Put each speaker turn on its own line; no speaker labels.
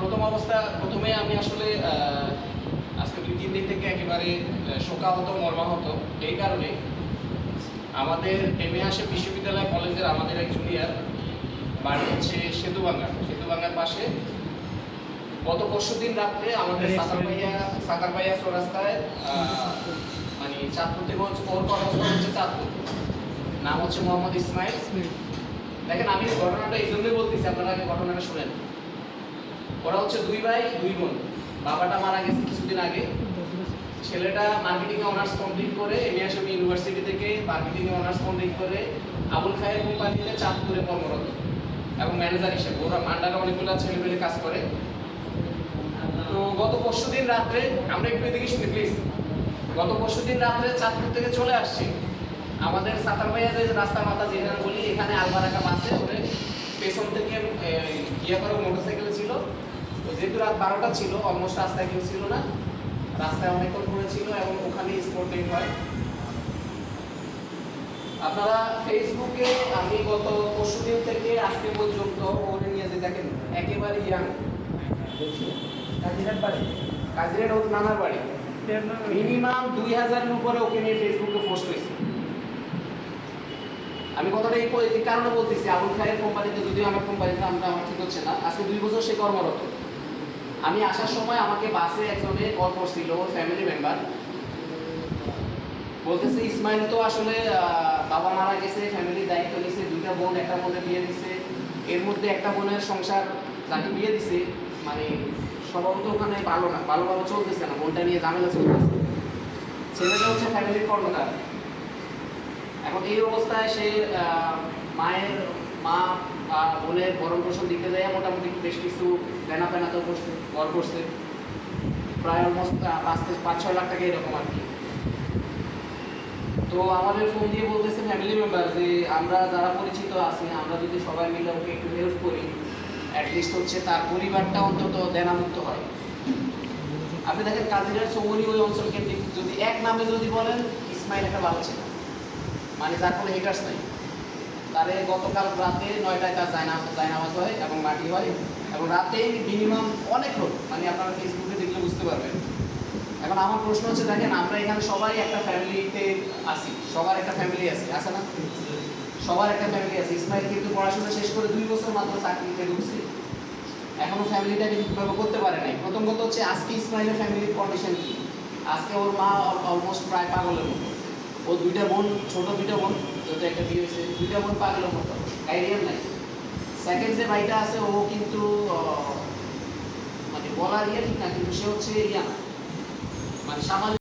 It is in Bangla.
প্রথম অবস্থা প্রথমে আমি আসলে আহ, আজকে দুই তিন দিন থেকে একেবারে শোকাহত মর্মাহত। এই কারণে আমাদের এমএ আসে বিশ্ববিদ্যালয় কলেজের আমাদের এক জুনিয়র বাড়ি হচ্ছে সেতুবাঙ্গা। সেতুবাঙ্গার পাশে গত পরশু দিন রাত্রে আমাদের সাতারপাইয়া সাতারপাইয়া চৌরাস্তায় মানে চাঁদপুর থেকে হচ্ছে ওর কর্মস্থল হচ্ছে চাঁদপুর। নাম হচ্ছে মোহাম্মদ ইসমাইল। দেখেন আমি ঘটনাটা এই জন্যই বলতেছি আপনারা আগে ঘটনাটা শুনেন। ওরা হচ্ছে দুই ভাই, দুই বোন। বাবাটা মারা গেছে কিছুদিন আগে। ছেলেটা মার্কেটিং অনার্স কমপ্লিট করে এমিয়াসম ইউনিভার্সিটি থেকে মার্কেটিং অনার্স কমপ্লিট করে আবুল খায়ের কোম্পানিতে চাঁদপুরে কর্মরত এবং ম্যানেজার হিসেবে। ওরা মান্ডারে অনেকগুলো ছেলে পেলে কাজ করে। তো গত পরশু দিন রাত্রে, আমরা একটু এদিকে শুনি প্লিজ গত পরশু দিন রাত্রে চাঁদপুর থেকে চলে আসছি। আমাদের সাতার ভাইয়া যে রাস্তা মাথা যেখানে বলি, এখানে আলবারাকা বাসে ওরে পেছন থেকে ইয়ে করে মোটরসাইকেলে ছিল। যেহেতু রাত বারোটা ছিল অলমোস্ট রাস্তায় কেউ ছিল না। রাস্তায় অনেকক্ষণ পড়েছিল এবং ওখানে স্পোর্টিং হয়। আপনারা ফেসবুকে আমি গত পরশু দিন থেকে আজকে পর্যন্ত ওরে নিয়ে যে দেখেন একেবারে ইয়াং
কাজিরাট বাড়ি?
কাজিরের ওর নানার বাড়ি। মিনিমাম দুই হাজারের উপরে ওকে নিয়ে ফেসবুকে পোস্ট হয়েছে। আমি কথাটা এই এই কারণে বলতেছি, আবুল খায়ের কোম্পানিতে যদিও আমার কোম্পানিতে আমরা আমার ঠিক হচ্ছে না, আজকে দুই বছর সে কর্মরত। আমি আসার সময় আমাকে বাসে একজনে কল করছিল ফ্যামিলি মেম্বার বলতেছে, ইসমাইল তো আসলে বাবা মারা গেছে ফ্যামিলির দায়িত্ব নিছে, দুইটা বোন, একটা বোনের বিয়ে দিছে। এর মধ্যে একটা বোনের সংসার যাকে বিয়ে দিছে মানে স্বভাবত ওখানে ভালো না, ভালোভাবে চলতেছে না, বোনটা নিয়ে ঝামেলা চলতেছে। ছেলেটা হচ্ছে ফ্যামিলির কর্মকার এখন এই অবস্থায় সে মায়ের মা আহ, বোনের ভরণ পোষণ দিতে যায় মোটামুটি বেশ কিছু দেনা ফেনা তো করছে ঘর করছে। প্রায় অলমোস্ট পাঁচ থেকে পাঁচ ছয় লাখ টাকা এরকম আর কি। তো আমাদের ফোন দিয়ে বলতেছে ফ্যামিলি মেম্বার যে আমরা যারা পরিচিত আছি আমরা যদি সবাই মিলে ওকে একটু হেল্প করি অ্যাটলিস্ট হচ্ছে তার পরিবারটা অন্তত দেনামুক্ত হয়। আপনি দেখেন কাজিরার চৌমনি ওই অঞ্চল কেন্দ্রিক যদি এক নামে যদি বলেন ইসমাইল একটা ভালো ছিল। মানে যার কোনো হিটার্স নাই। তারে গতকাল রাতে নয়টায় তার জায়না জায়নামাজ হয় এবং মাটি হয় এবং রাতে মিনিমাম অনেক লোক মানে আপনারা ফেসবুকে দেখলে বুঝতে পারবেন। এখন আমার প্রশ্ন হচ্ছে, দেখেন আমরা এখানে সবাই একটা ফ্যামিলিতে আসি সবার একটা ফ্যামিলি আছে আছে না? সবার একটা ফ্যামিলি আছে। ইসমাইল কিন্তু পড়াশোনা শেষ করে দুই বছর মাত্র চাকরিতে ঢুকছে। এখনও ফ্যামিলিটাকে ঠিকভাবে করতে পারে নাই। প্রথম কথা হচ্ছে, আজকে ইসমাইলের ফ্যামিলির কন্ডিশন কি? আজকে ওর মা অলমোস্ট প্রায় পাগলের মতো। ও দুইটা বোন, ছোট দুইটা বোন যেহেতু একটা বিয়ে হয়েছে, দুইটা বোন পাগলের মতো গাইডিয়ান নাই সেকেন্ড যে ভাইটা আছে, ও কিন্তু মানে বলার ইয়ে ঠিক না, কিন্তু সে হচ্ছে ইয়া না। মানে সামাজিক